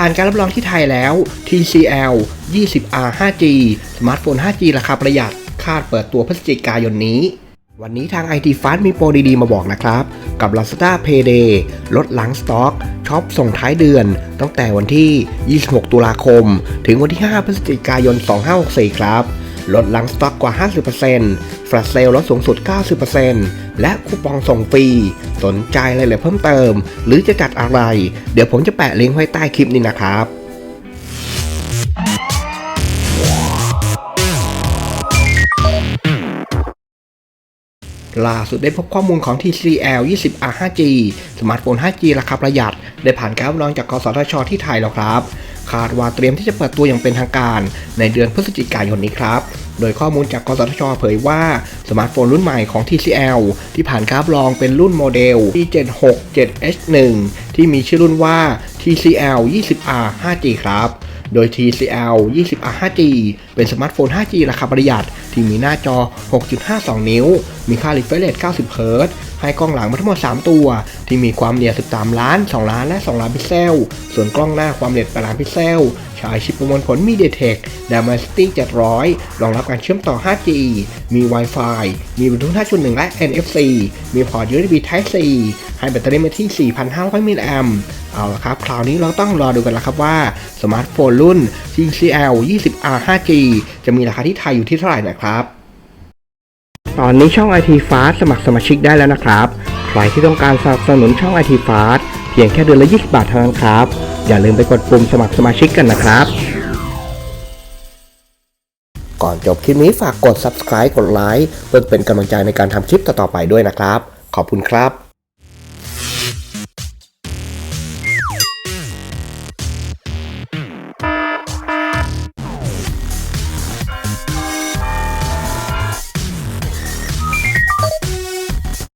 ผ่านการรับรองที่ไทยแล้ว TCL 20R 5G สมาร์ทโฟน 5G ราคาประหยัด คาดเปิดตัวพฤศจิกายนนี้ วันนี้ทาง IT Fast มีโปรดีๆ มาบอกนะครับ กับ Lazada Payday ลดหลังสต็อกช็อปส่งท้ายเดือน ตั้งแต่วันที่ 26 ตุลาคม ถึงวันที่ 5 พฤศจิกายน 2564 ครับลดหลังสต็อกกว่า 50%แฟลชเซลลดสูงสุด 90%และคูปองส่งฟรี สนใจอะไรเลือเพิ่มเติม หรือจะจัดอะไร เดี๋ยวผมจะแปะลิงก์ไว้ใต้คลิปนี้นะครับล่าสุดได้พบข้อมูลของ TCL 20R 5G สมาร์ทโฟน 5G ราคาประหยัด ได้ผ่านการรับรองจากกสทช ที่ไทยแล้วครับ คาดว่าเตรียมที่จะเปิดตัวอย่างเป็นทางการในเดือนพฤศจิกายนนี้ครับ โดยข้อมูลจากกสทช เผยว่า สมาร์ทโฟนรุ่นใหม่ของ TCL ที่ผ่านการรับรองเป็นรุ่นโมเดล T767H1 ที่มีชื่อรุ่นว่า TCL 20R 5G ครับ โดย TCL 20R 5G เป็นสมาร์ทโฟน 5G ราคาประหยัด ที่มีหน้าจอ 6.52 นิ้ว มีค่า refresh rate 90เฮิรตซ์ให้กล้องหลังมาทั้งหมด 3 ตัว ที่มีความละเอียด 13 ล้าน 2 ล้าน และ 2 ล้านพิกเซล ส่วนกล้องหน้าความละเอียด 8 ล้านพิกเซล ใช้ชิปประมวลผล MediaTek Dimensity 700 รองรับการเชื่อมต่อ 5G มี Wi-Fi มีบลูทูธ5.1 และ NFC มีพอร์ต USB Type C ให้แบตเตอรี่มาที่ 4,500 มิลลิแอมป์เอาละครับ คราวนี้เราต้องรอดูกันแล้วครับว่า สมาร์ทโฟนรุ่น TCL 20R 5G จะมีราคาที่ไทยอยู่ที่เท่าไหร่นะครับ ตอนนี้ช่อง IT Fast สมัครสมาชิกได้แล้วนะครับ ใครที่ต้องการสนับสนุนช่อง IT Fast เพียงแค่เดือนละ 20 บาทเท่านั้นครับ อย่าลืมไปกดปุ่มสมัครสมาชิกกันนะครับก่อนจบคลิปนี้ฝากกด subscribe กดไลค์เพื่อเป็นกำลังใจในการทำคลิปต่อๆไปด้วยนะครับ ขอบคุณครับ